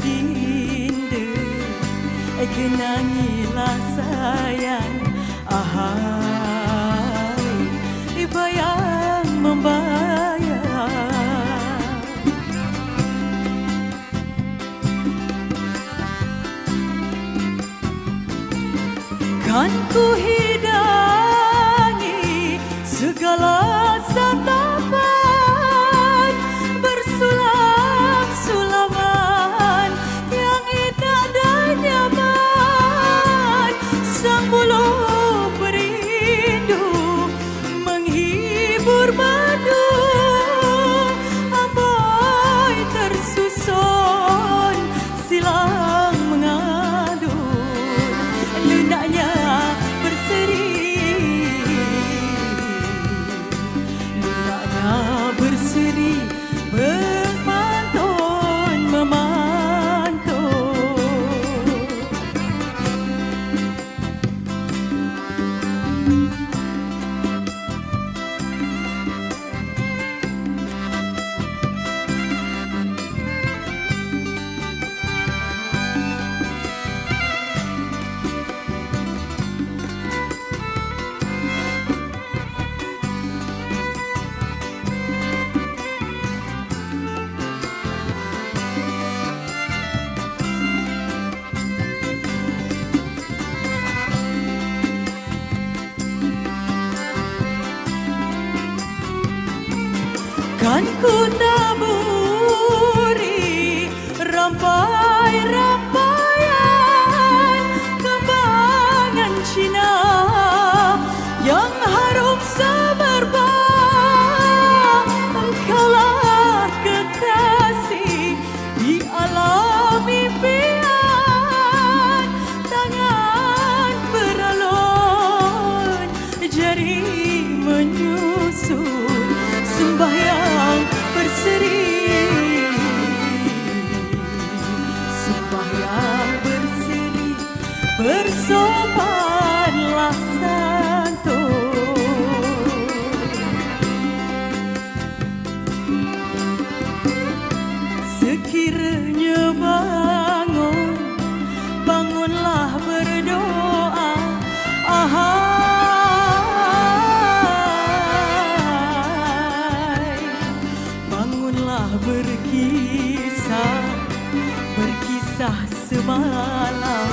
rindu Kenangilah sayang Ahai membayang Kan ku hidangi Segala Kan ku taburi rampai-rampaian kembangan Cina yang harum semerbak Engkaulah kekasih di alam impian tangan beralun jari menyusun bersopanlah santun Sekiranya bangun Bangunlah berdoa. Ahai Bangunlah berkisah Berkisah semalam